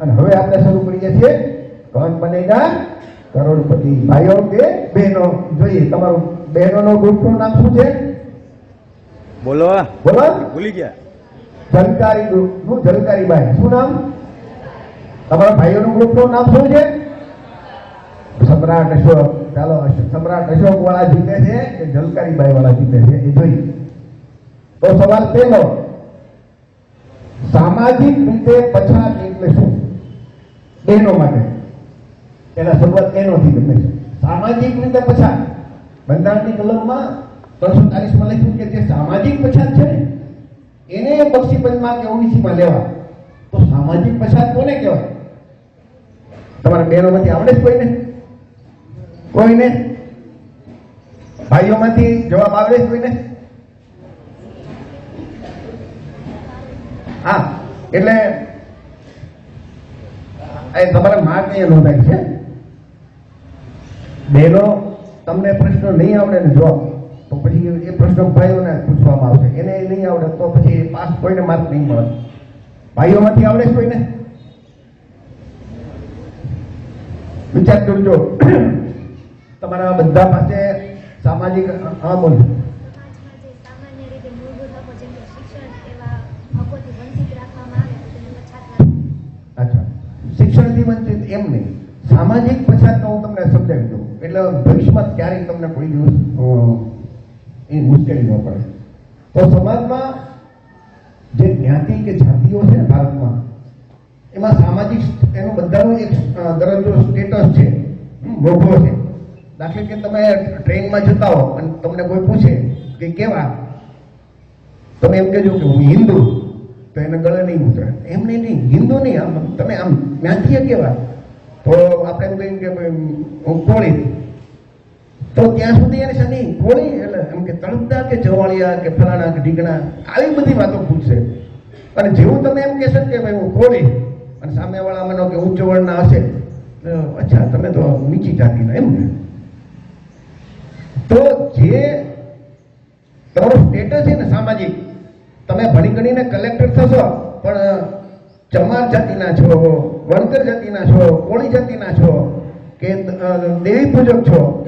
અને હવે આપણે શરૂ કરીએ છીએ કોણ બનેગા કરોડપતિ ભાઈઓ કે બહેનો. જોઈએ તમારું બહેનોનો ગ્રુપનું નામ શું છે? બોલો. બોલો. ભૂલી ગયા. જલકારી ગ્રુપનું જલકારીબાઈ શું નામ? તમારા ભાઈઓનું ગ્રુપનું નામ શું છે? સમ્રાટ અશોક. ચાલો સમ્રાટ અશોક વાળા જીતે છે કે જલકારીબાઈ વાળા જીતે છે? એ જોઈએ. તો સવાલ પહેલો. સામાજિક રીતે પછાત એટલે શું? બહેનો માટે. એના શરૂઆત એનોથી ગમે છે. સામાજિક રીતે પછાત. બંધારણની કલમમાં ત્રણસો ચાલીસમાં લખ્યું કે જે સામાજિક પછાત છે ને, એને બક્ષીપંચમાં કે ઓબીસીમાં લેવા તો સામાજિક પછાત કોને કહેવાય? તમારા બહેનોમાંથી આવડે છે કોઈને? કોઈને? ભાઈઓમાંથી જવાબ આવડે છે કોઈને? હા, એટલે એ તમારા માર્ક અહીંયા નોંધાય છે. બહેનો તમને પ્રશ્ન નહીં આવડે ને જો, તો પછી એ પ્રશ્ન ભાઈઓને પૂછવામાં આવશે. એને નહીં આવડે તો પછી પાસ કોઈને માર્ક નહીં મળે. ભાઈઓમાંથી આવડે છે કોઈને? વિચાર કરજો. તમારા બધા પાસે સામાજિક આ બોલ વંચિત એમ નહીં સામાજિક પછાત હું તમને સમજાવી દઉં એટલે ભવિષ્યમાં ક્યારેય તમને કોઈ દિવસ એ મુશ્કેલી ન પડે. તો સમાજમાં જે જ્ઞાતિ કે જાતિઓ છે ભારતમાં, એમાં સામાજિક એનું બધાનો એક દરજ્જો સ્ટેટસ છે. મોઘો છે. દાખલે કે તમે ટ્રેનમાં જતા હો અને તમને કોઈ પૂછે કે કેવા? તમે એમ કહેજો કે હું હિન્દુ. તો એને ગળે નહીં ઉતરે. એમ નહીં નહીં હિન્દુ નહીં આમ. તમે આમ જ્ઞાતિએ કેવા તો આપણે એમ કહીએ કે હું કોળી તો ત્યાં સુધી એને નહીં કોળી એટલે એમ કે તળપદા કે જવાળિયા કે ફલાણા કે ઢીકણા આવી બધી વાતો પૂછશે અને જેવું તમે એમ કહેશો કે ભાઈ હું કોળી અને સામેવાળા માનો કે ઉચ્ચ વર્ણના હશે અચ્છા, તમે તો નીચી જાતિના એમ ને તો જે તમારું સ્ટેટસ છે ને સામાજિક તમે ભણી ગણીને કલેક્ટર થશો, પણ ચમાર જાતિના છો, વણકર જાતિના છો, કોળી જાતિના છો, કે દેવી પૂજક છો,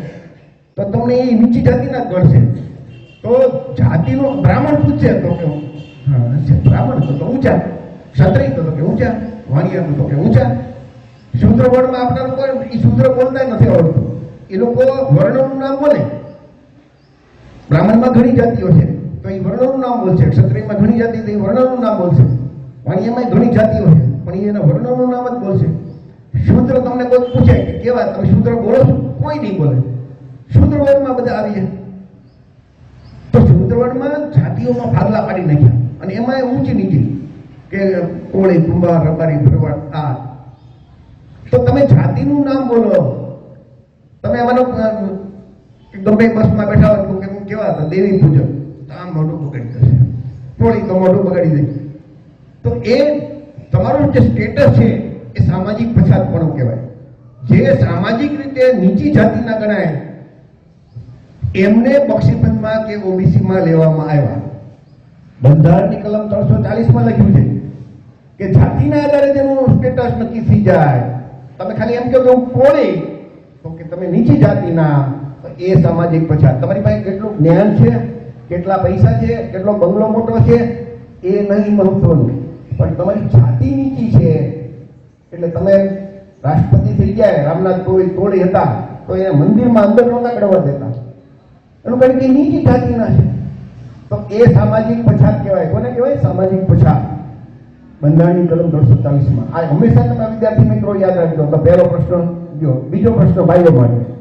તો તમને એ નીચી જાતિના જ ગણશે તો જાતિનો બ્રાહ્મણ પૂછશે તો કે બ્રાહ્મણ તો ઊંચા ક્ષત્રિય તો કે ઊંચા વાણિયા તો કે ઊંચા શૂદ્ર વર્ણમાં આપણા લોકો એ શૂદ્ર બોલતા નથી આવડતું. એ લોકો વર્ણનું નામ બોલે. બ્રાહ્મણમાં ઘણી જાતિઓ છે. તો એ વર્ણનું નામ બોલશે ક્ષત્રિયમાં ઘણી જાતિ તો એ વર્ણનું નામ બોલશે વાણિયામાં ઘણી જાતિઓ છે, પણ એના વર્ણનું નામ જ બોલશે શૂદ્ર તમને કોઈ પૂછે કે કેવા તમે શૂદ્ર બોલો છો? કોઈ નહીં બોલે. શૂદ્ર વર્ણમાં બધા આવી જાય તો શૂદ્ર વર્ણમાં જાતિઓમાં ભાગલા પાડી નાખ્યા. અને એમાં ઊંચી નીચી કે કોળી, કુંભાર, રબારી, ભરવાડ, આ. તો તમે જાતિનું નામ બોલો. તમે અમારો ગમે બસમાં બેઠા હોય કે કેવા હતા? દેવી પૂજક. તો મોઢું બગાડી દેશે થોડી તો મોઢું બગાડી દે તો એ તમારું જે સ્ટેટસ છે, એ સામાજિક પછાતપણું કહેવાય? જે સામાજિક રીતે નીચી જાતિના ગણાય, એમને બક્ષીપંથમાં કે ઓબીસીમાં લેવામાં આવ્યા. બંધારણની કલમ ત્રણસો ચાલીસમાં લખ્યું છે કે જાતિના આધારે તેનું સ્ટેટસ નક્કી થઈ જાય. તમે ખાલી એમ કહો કે હું કોળી તો કે તમે નીચી જાતિના એ સામાજિક પછાત. તમારી પાસે કેટલું જ્ઞાન છે? કેટલા પૈસા છે, કેટલો બંગલો મોટો છે, એ નહીં મહત્વનું. પણ તમારી છાતી નીચી છે, એટલે તમે રાષ્ટ્રપતિ થઈ ગયા, રામનાથ કોવિંદ કોળી હતા, તો એને મંદિરમાં અંદર નહોતા કરવા દેતા. એનું કારણ કે એ નીચી જાતિના છે. તો એ સામાજિક પછાત કહેવાય. કોને કહેવાય? સામાજિક પછાત. બંધારણની કલમ દોઢસો ચાલીસમાં. આ હંમેશા તમે વિદ્યાર્થી મિત્રો યાદ રાખજો. તો પહેલો પ્રશ્ન, જો બીજો પ્રશ્ન ભાઈઓ માટે.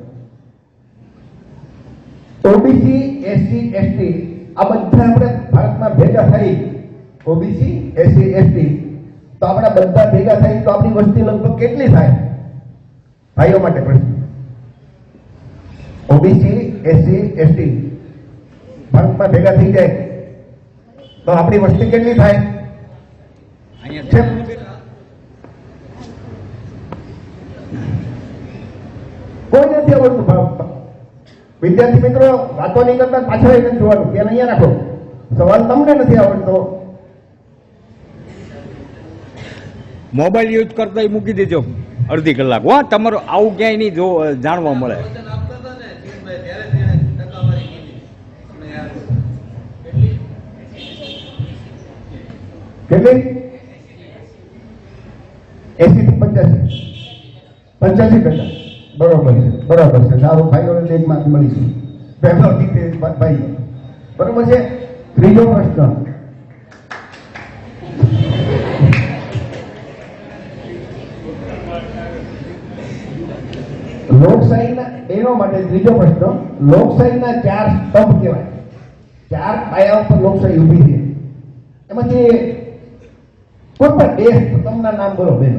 ઓબીસી એસસી એસટી આ બધા આપણે ભારતમાં ભેગા થઈ ઓબીસી એસસી એસટી તો આપણા બધા ભેગા થઈ તો આપણી વસ્તી લગભગ કેટલી થાય ભાઈઓ માટે પ્રશ્ન ઓબીસી એસસી એસટી ભારતમાં ભેગા થઈ જાય તો આપણી વસ્તી કેટલી થાય છે કોઈ નથી આવડતું ભા- ભા- વિદ્યાર્થી મિત્રો વાતો નહીં કરતા પાછળ એને જોવાનું. કે અહીંયા રાખો. સવાલ તમને નથી આવડતો. મોબાઈલ યુઝ કરતા મૂકી દેજો. અડધી કલાક. હો તમારું આવું ક્યાંય નહીં જો જાણવા મળે. કેટલી? એસી થી પંચ્યાસી. પંચ્યાસી ટકા. બરોબર છે બરોબર છે. સારું ભાઈઓને એક મળીશું. પહેલો રીતે ભાઈ બરોબર છે? ત્રીજો પ્રશ્ન. લોકશાહીના બહેનો માટે ત્રીજો પ્રશ્ન. લોકશાહીના ચાર સ્તંભ કહેવાય. ચાર પાયા ઉપર લોકશાહી ઊભી છે એમાંથી કોઈ પણ દેશ સ્તંભના નામ બોલો, બેન.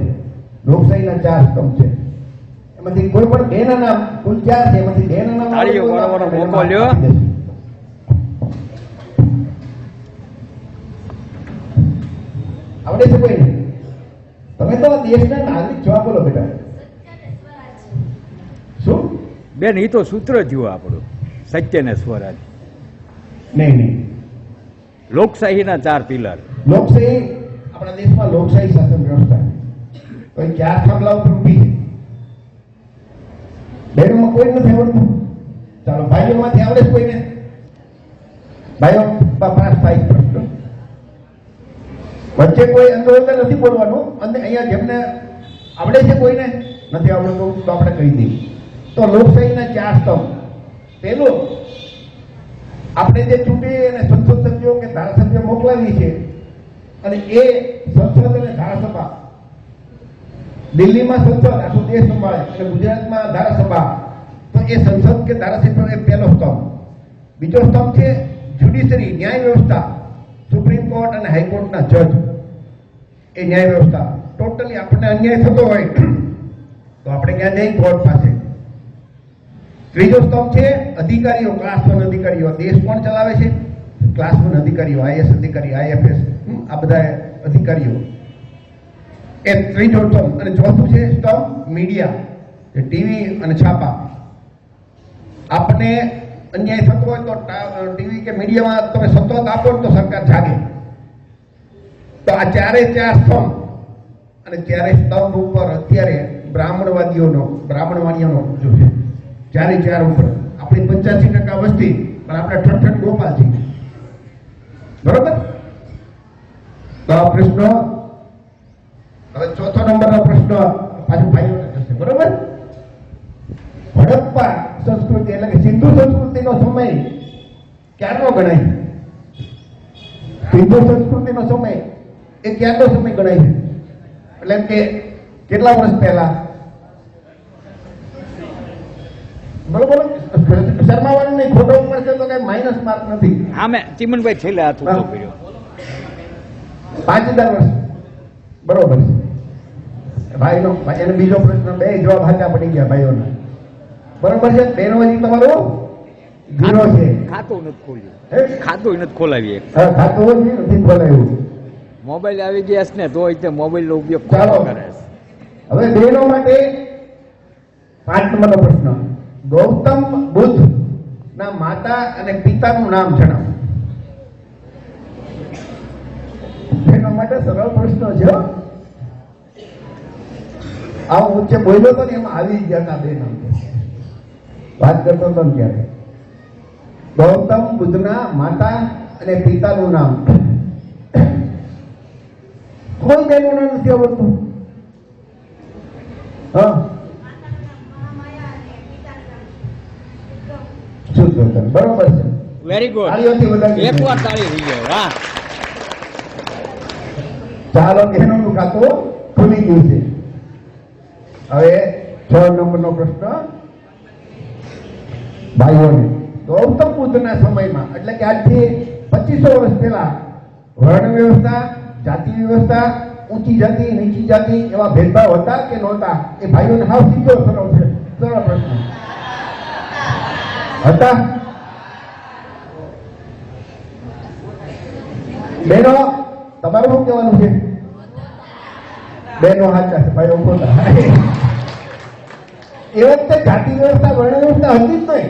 લોકશાહીના ચાર સ્તંભ છે. એમાંથી કોઈ પણ બે ના નામ કુલ ચાર છે એમાંથી બે ના નામ તાળીઓ પાડવાનો મોકો લ્યો. આવડે છે કોઈ? તમે તો દેશના નાગરિક છો બોલો બેટા. શું? બેન એ તો સૂત્ર જુઓ આપણું. સત્ય ને સ્વરાજ. નહીં નહીં. લોકશાહીના ચાર પિલર. લોકશાહી આપણા દેશમાં લોકશાહી શાસન વ્યવસ્થા. કોઈ ચાર થાંભલા ઉપર ઊભી છે. બહેનોમાં કોઈ નથી આવડતું. ચાલો, ભાઈઓમાંથી આવડે છે કોઈને? ભાઈઓ પાંચ પ્રશ્ન. વચ્ચે કોઈ અંદર નથી બોલવાનું, અને અહીંયા જેમને આવડે છે કોઈને, નથી આવડતું, તો આપણે કહી દઈએ. તો લોકશાહીના ચાર સ્તંભ. પેલું આપણે જે ચૂંટી અને સંસદ સભ્યો કે ધારાસભ્ય મોકલાવી છે અને એ સંસદ અને ધારાસભા દિલ્હીમાં સંસદ આખું દેશ સંભાળે અને ગુજરાતમાં ધારાસભા. તો એ સંસદ કે ધારાસભ્ય એ પહેલો સ્તંભ. બીજો સ્તંભ છે જ્યુડિશરી ન્યાય વ્યવસ્થા, સુપ્રીમ કોર્ટ અને હાઈકોર્ટના જજ. એ ન્યાય વ્યવસ્થા. ટોટલી આપણને અન્યાય થતો હોય, તો આપણે ક્યાં જઈ? કોર્ટ પાસે. ત્રીજો સ્તંભ છે અધિકારીઓ ક્લાસ વન અધિકારીઓ. દેશ કોણ ચલાવે છે? ક્લાસ વન અધિકારીઓ આઈએસ અધિકારી આઈએફએસ આ બધા અધિકારીઓ. એ ત્રણ જોડતો અને ચોથું છે સ્તંભ મીડિયા ટીવી અને છાપા. આપણે અન્યાય થતો હોય તો ટીવી કે મીડિયામાં તમે સતત આપો તો સરકાર જાગે. તો આ ચારે ચાર સ્તંભ, અને ચારે સ્તંભ ઉપર અત્યારે બ્રાહ્મણવાદીઓનો બ્રાહ્મણવાદીઓનો જો છે, ચારે ચાર ઉપર આપણી પંચ્યાસી ટકા વસ્તી, પણ આપણે ઠઠઠ ગોપાલ છે બરોબર? તો આ પ્રશ્ન હવે ચોથો નંબરનો પ્રશ્ન પાછું ભાઈઓને થશે બરોબર? હડપ્પા સંસ્કૃતિ એટલે કે સિંધુ સંસ્કૃતિનો સમય ક્યારનો ગણાય? સિંધુ સંસ્કૃતિનો સમય એ ક્યારનો સમય ગણાય? છે એટલે કે કેટલા વર્ષ પહેલા? બરોબર? શર્માવાનું નહીં ખોટો પડશે તો કઈ માઇનસ માર્ક નથી. આમે ચિમનભાઈ છેલ્લે હાથ કર્યો. પાંચ હજાર વર્ષ. બરોબર. છે ભાઈનો એને બીજો પ્રશ્ન બે જવાબ હાચા પડી ગયા ભાઈઓના. બરોબર છે? બેનો હજી તમારો ઝીરો છે. ખાતું નથી ખોલ્યું. ખાતું નથી ખોલાવી હા ખાતું નથી ખોલાવ્યું મોબાઈલ આવી ગયા છે ને તો તે મોબાઈલ નો ઉપયોગ ચાલો. કરે હવે બેનો માટે પાંચ નંબરનો પ્રશ્ન. ગૌતમ બુદ્ધ ના માતા અને પિતાનું નામ જણાવો. બહેનો માટે સરળ પ્રશ્ન છે. આ હું વચ્ચે બોલ્યો હતો ને એમાં આવી ગયા હતા બે નામ વાત કરતો હતો ત્યારે. ગૌતમ બુદ્ધના માતા અને પિતાનું નામ. કોઈ બહેનોને નથી આવડતું. હા. બરોબર છે. વેરી ગુડ એક વાર તાળી થઈ ગયો વાહ. ચાલો બહેનોનું ખાતું ખુલી ગયું છે. હવે છ નંબરનો પ્રશ્ન. ભાઈઓને, ગૌતમ બુદ્ધના સમયમાં, એટલે કે આજથી પચીસો વર્ષ પહેલા, વર્ણ વ્યવસ્થા, જાતિ વ્યવસ્થા, ઊંચી જાતિ, નીચી જાતિ એવા ભેદભાવ હતા કે નહોતા? એ ભાઈઓને હાવ સીધો સરળ છે. સરળ પ્રશ્ન. હતા? બેનો, તમારું શું કહેવાનું છે? બેનો હાચા છે, ભાઈઓ ખોટા. એ વખતે જાતિ વ્યવસ્થા, વર્ણ વ્યવસ્થા હતી જ નહીં.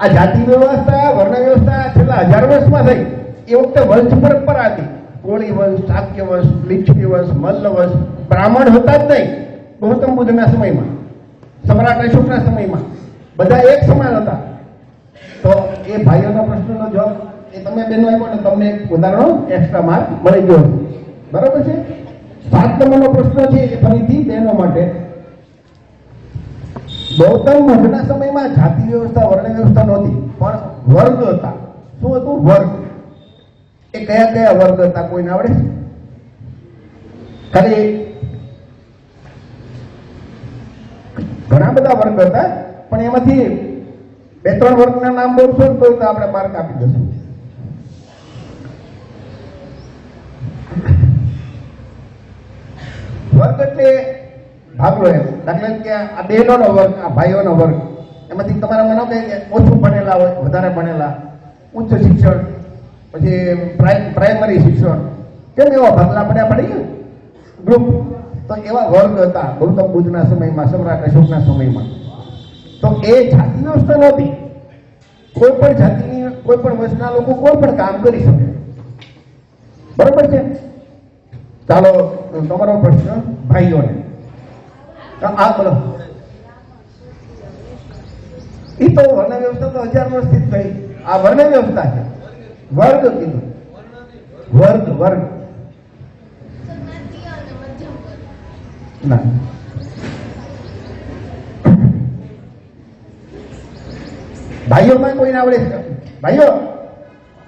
આ જાતિ વ્યવસ્થા, વર્ણ વ્યવસ્થા છેલ્લા હજાર વર્ષમાં થઈ. એ વખતે વંશ પરંપરા હતી. કોળી વંશ શાક્ય વંશ લીચ્છી વંશ, મલ્લ વંશ, બ્રાહ્મણ હતા જ નહીં. ગૌતમ બુદ્ધના સમયમાં, સમ્રાટ અશોકના સમયમાં. બધા એક સમાન હતા. તો એ ભાઈઓના પ્રશ્નનો જવાબ, એ તમે બેનો આપ્યો ને તમને એક ઉદાહરણ એક્સ્ટ્રા માર્ક મળી ગયો. બરાબર છે? સાત નંબરનો પ્રશ્ન છે એ ફરીથી બહેનો માટે. ગૌતમ બુદ્ધના સમયમાં જાતિ વ્યવસ્થા, વર્ણ વ્યવસ્થા નહોતી, પણ વર્ગ હતા. શું હતું? વર્ગ. એ કયા કયા વર્ગ હતા? કોઈને આવડે? ખાલી ઘણા બધા વર્ગ હતા, પણ એમાંથી બે ત્રણ વર્ગના નામ બોલશો તો આપણે માર્ક આપી દઈશું. વર્ગ એટલે ભાગલો એમ. દાખલા કે આ બહેનોનો વર્ગ, આ ભાઈઓનો વર્ગ, એમાંથી તમારા મનો કે ઓછું ભણેલા હોય, વધારે ભણેલા, ઉચ્ચ શિક્ષણ, પછી પ્રાઇમરી શિક્ષણ, કેમ એવા ભાગલા પડ્યા પડી ગ્રુપ તો એવા વર્ગ હતા ગૌતમ બુદ્ધના સમયમાં, સમ્રાટ અશોકના સમયમાં. તો એ જાતિનો વ્યવસ્થા નહોતી. કોઈ પણ જાતિની, કોઈ પણ વંશના લોકો કોઈ પણ કામ કરી શકે. બરોબર છે? ચાલો, તમારો પ્રશ્ન ભાઈઓને. આ બોલો. એ તો વર્ણ વ્યવસ્થા તો હજાર વર્ષથી જ થઈ. આ વર્ણ વ્યવસ્થા છે. વર્ગ કીધું. વર્ગ વર્ગ. ના. ભાઈઓમાં કોઈને આવડે છે? ભાઈઓ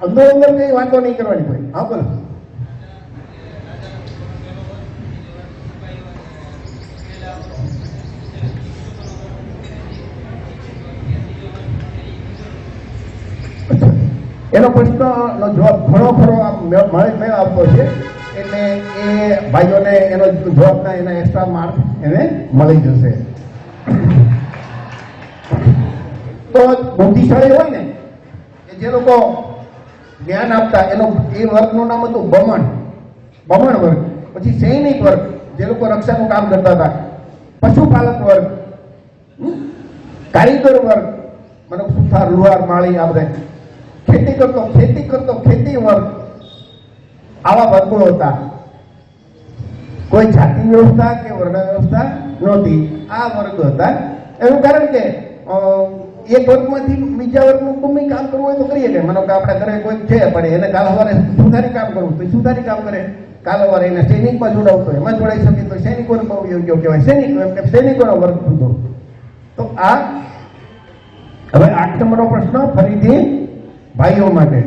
અંદર અંદર કઈ વાતો નહીં કરવાની કોઈ. હા, બોલો. એનો પ્રશ્નનો જવાબ ઘણો ખરો મળે આપતો છે એટલે એ ભાઈઓને એનો જવાબના એના એક્સ્ટ્રા માર્ક એને મળી જશે. તો બુદ્ધિશાળી હોય ને, કે જે લોકો જ્ઞાન આપતા, એનો, એ વર્ગનું નામ હતું બમણ. બમણ વર્ગ. પછી સૈનિક વર્ગ. જે લોકો રક્ષાનું કામ કરતા હતા. પશુપાલક વર્ગ? કારીગર વર્ગ. મને સુથાર લુહાર, માળી આ બધા. ખેતી કરતો ખેતી કરતો, ખેતી વર્ગ આવા વર્ગો હતા. કોઈ જાતિ વ્યવસ્થા કે વર્ણ વ્યવસ્થા નહોતી. આ વર્ગ હતા. એનું કારણ કે એક વર્ગમાંથી બીજા વર્ગનું ગમે કામ કરવું હોય તો કરીએ કે માનો કે આપણા ઘરે કોઈ છે, પણ એને કાલ સવારે સુધારી કામ કરવું, તો સુધારી કામ કરે. કાલ સવારે એને સૈનિકમાં જોડાવતો એમાં જોડાઈ શકે તો સૈનિકોને બહુ યોગ્ય કહેવાય. સૈનિક એમ કે સૈનિકોનો વર્ગ જુદો. તો આ, હવે આઠ નંબરનો પ્રશ્ન ફરીથી ભાઈઓ માટે.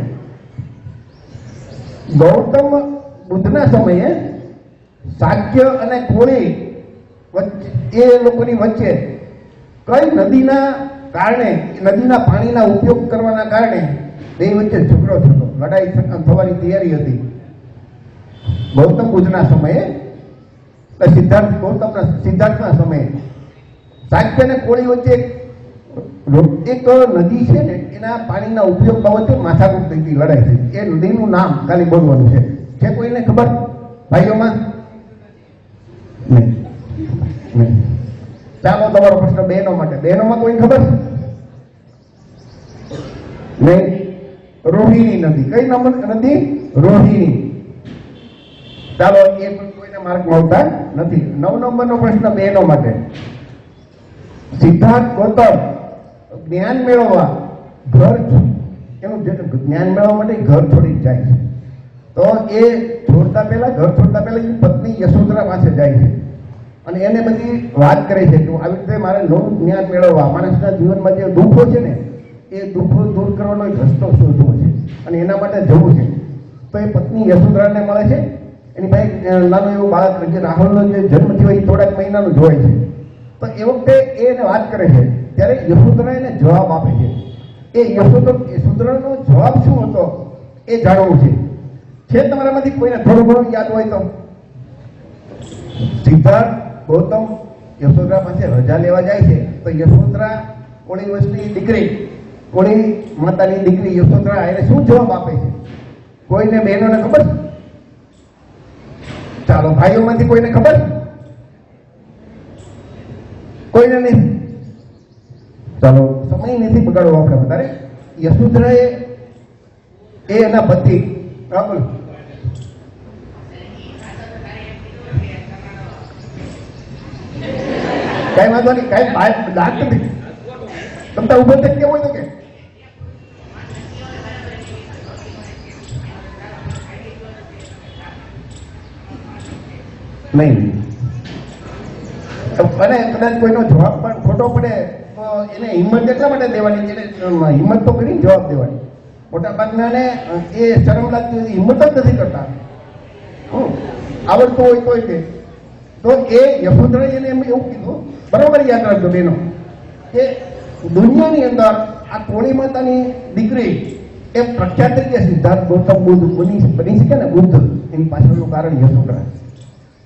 ગૌતમ બુદ્ધના સમયે શાક્ય અને કોળી વચ્ચે, એ લોકોની વચ્ચે કઈ નદીના કારણે, નદીના પાણીના ઉપયોગ કરવાના કારણે બે વચ્ચે ઝઘડો થતો લડાઈ થવાની તૈયારી હતી. ગૌતમ બુદ્ધના સમયે સિદ્ધાર્થ, ગૌતમના સિદ્ધાર્થના સમયે શાક્ય અને કોળી વચ્ચે એક નદી છે ને, એના પાણીના ઉપયોગ બાબતે માથાકૂટ થઈ હતી લડાઈ થઈ એ નદીનું નામ ખાલી બોલવાનું છે. છે કોઈને ખબર? ભાઈઓમાં? ચાલો તમારો પ્રશ્ન બહેનો માટે. બહેનોમાં કોઈ ખબર? નહીં રોહિણી નદી. કઈ નંબર નદી? રોહિણી. ચાલો એ પણ કોઈને માર્ક મળતા નથી. નવ નંબરનો પ્રશ્ન બહેનો માટે. સિદ્ધાર્થ ગૌતમ જ્ઞાન મેળવવા ઘર એનું જ્ઞાન મેળવવા માટે ઘર છોડી જાય છે. તો એ છોડતા પહેલા, ઘર છોડતા પહેલા એની પત્ની યશોધરા પાસે જાય છે. અને એને બધી વાત કરે છે કે આવી રીતે મારે નવું જ્ઞાન મેળવવા, માણસના જીવનમાં જે દુઃખો છે ને, એ દુઃખો દૂર કરવાનો રસ્તો શોધવો છે અને એના માટે જવું છે. તો એ પત્ની યશોધરાને મળે છે. એની પાસે નાનો એવું બાળક જે રાહુલનો જે જન્મ થયો એ થોડાક મહિનાનો જ છે. તો એ વખતે એ એને વાત કરે છે, ત્યારે યશોધરા એને જવાબ આપે છે. એ યશોધર યશોધરાનો જવાબ શું હતો એ જાણવું છે. છે તમારામાંથી કોઈને થોડું ઘણું યાદ હોય તો? સિદ્ધાર્થ ગૌતમ યશોધરા પાસે રજા લેવા જાય છે. તો યશોધરા કોળી વંશની દીકરી, કોળી માતાની દીકરી યશોધરા એને શું જવાબ આપે છે? કોઈને બહેનોને ખબર? ચાલો ભાઈઓમાંથી કોઈને ખબર? કોઈને નહીં. ચાલો, સમય નથી બગાડવો આપણે વધારે. યશુધરાએ એ એના પતિ. બરાબર કઈ વાંધો નહીં, કઈ લાગ નથી. તમતા ઊભો થઈ કેવું હોય તો કે? નહીં. અને કદાચ કોઈનો જવાબ પણ ખોટો પડે, તો એને હિંમત એટલા માટે દેવાની એટલે હિંમત તો કરીને જવાબ દેવાની. મોટા ભાગનાને એ શરમ લાગતી હોય હિંમત જ નથી કરતા. આવડતું હોય તોય કે તો એ યશોધરાએ એને એમ એવું કીધું, બરાબર યાદ રાખજો બેનો, કે દુનિયાની અંદર આ કોળી માતાની દીકરી એ પ્રખ્યાત રીતે સિદ્ધાર્થ ગૌતમ બુદ્ધ બની બની શકે ને બુદ્ધ, એની પાછળનું કારણ યશોધરા.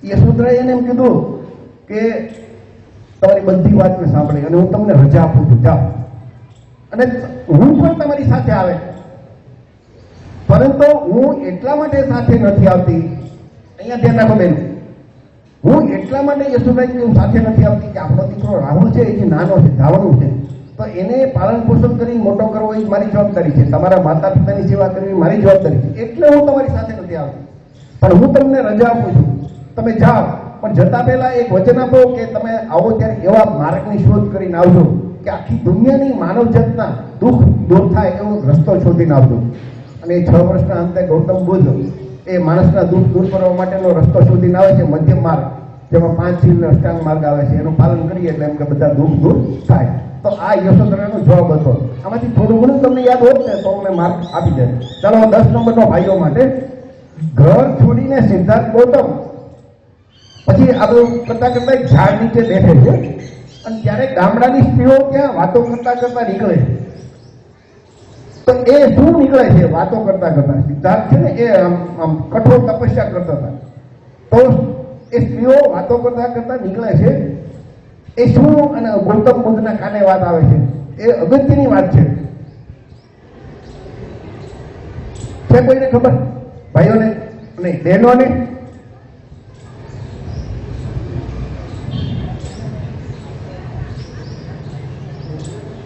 યશોધરાએ એને એમ કીધું કે તમારી બધી વાત મેં સાંભળી અને હું તમને રજા આપું છું, જાઓ. અને હું પણ તમારી સાથે આવે. પરંતુ હું એટલા માટે સાથે નથી આવતી, અહીંયા ધ્યાન રાખો બેન. હું એટલા માટે યશુભાઈ હું સાથે નથી આવતી કે આપણો દીકરો રાહુલ છે, એ જે નાનો છે, ધાવણું છે, તો એને પાલન પોષણ કરીને મોટો કરવો એ મારી જવાબદારી છે. તમારા માતા પિતાની સેવા કરવી મારી જવાબદારી છે. એટલે હું તમારી સાથે નથી આવતી. પણ હું તમને રજા આપું છું. તમે જાઓ. પણ જતા પહેલા એક વચન આપો કે તમે આવો ત્યારે એવા માર્ગની શોધ કરીને આવજો કે આખી દુનિયાની માનવ જાતના દુઃખ દૂર થાય એવો રસ્તો શોધીને આવજો. અને છ વર્ષના અંતે ગૌતમ બુદ્ધ એ માણસના દુઃખ દૂર કરવા માટેનો રસ્તો શોધીને આવે છે મધ્યમ માર્ગ, જેમાં પાંચ શીલ અને અષ્ટાંગ માર્ગ આવે છે. એનું પાલન કરીએ એટલે એમ કે બધા દુઃખ દૂર થાય. તો આ યશોધરાનો જવાબ હતો. આમાંથી થોડું ઘણું તમને યાદ હોત ને તો મને માર્ક આપી દે ચાલો દસ નંબરનો ભાઈઓ માટે ઘર છોડીને સિદ્ધાર્થ ગૌતમ પછી આપણું કરતા કરતા ઝાડ નીચે બેઠે છે. અને ત્યારે ગામડાની સ્ત્રીઓ ત્યાં વાતો કરતા કરતા નીકળે છે? તો એ શું નીકળે છે? વાતો કરતા કરતા. સિદ્ધાર્થ છે ને એ આમ કઠોર તપસ્યા કરતા હતા. તો એ સ્ત્રીઓ વાતો કરતા કરતા નીકળે છે. એ શું અને ગૌતમ બુદ્ધના કાને વાત આવે છે? એ અગત્યની વાત છે. છે કોઈને ખબર? ભાઈઓને નહીં બહેનોને?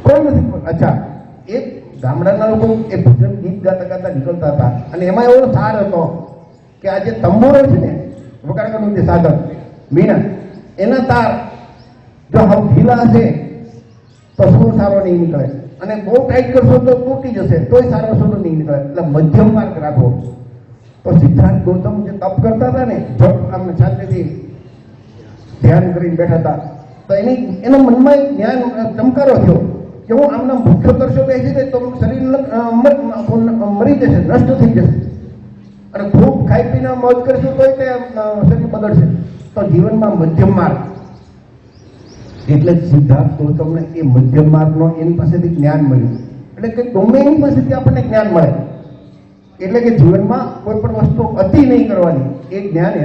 કોઈ નથી. અચ્છા એક ગામડાના લોકો એ ભજન ગીત ગાતા ગાતા નીકળતા હતા. અને એમાં એવો સાર હતો કે આ જે તંબુરો છે ને વગાડવાનું જે સાધન મીણા એના તાર જો હવે ઢીલા હશે, તો સુર સારો નહીં નીકળે. અને બહુ ટાઈટ કરશો તો તૂટી જશે, તોય સારો સુર નહીં નીકળે. એટલે મધ્યમ માર્ગ રાખો. તો સિદ્ધાર્થ ગૌતમ જે તપ કરતા હતા ને, જપ આમ શાંતિથી ધ્યાન કરીને બેઠા હતા. તો એની, એના મનમાં એક જ્ઞાન ચમકારો થયો. કે હું આમના ભૂખ્યો કરશો બેસી છે તો શરીર મર- જશે, નષ્ટ થઈ જશે. અને ખૂબ ખાઈ પીને મોજ કરશું તોય તે શરીર બગડશે. તો જીવનમાં મધ્યમ માર્ગ. એટલે સિદ્ધાર્થ ગૌતમને એ મધ્યમ માર્ગનો એની પાસેથી જ્ઞાન મળ્યું. એટલે કે ગમે એની પાસેથી આપણને જ્ઞાન મળે. એટલે કે જીવનમાં કોઈ પણ વસ્તુ અતિ નહીં કરવાની. એ જ્ઞાન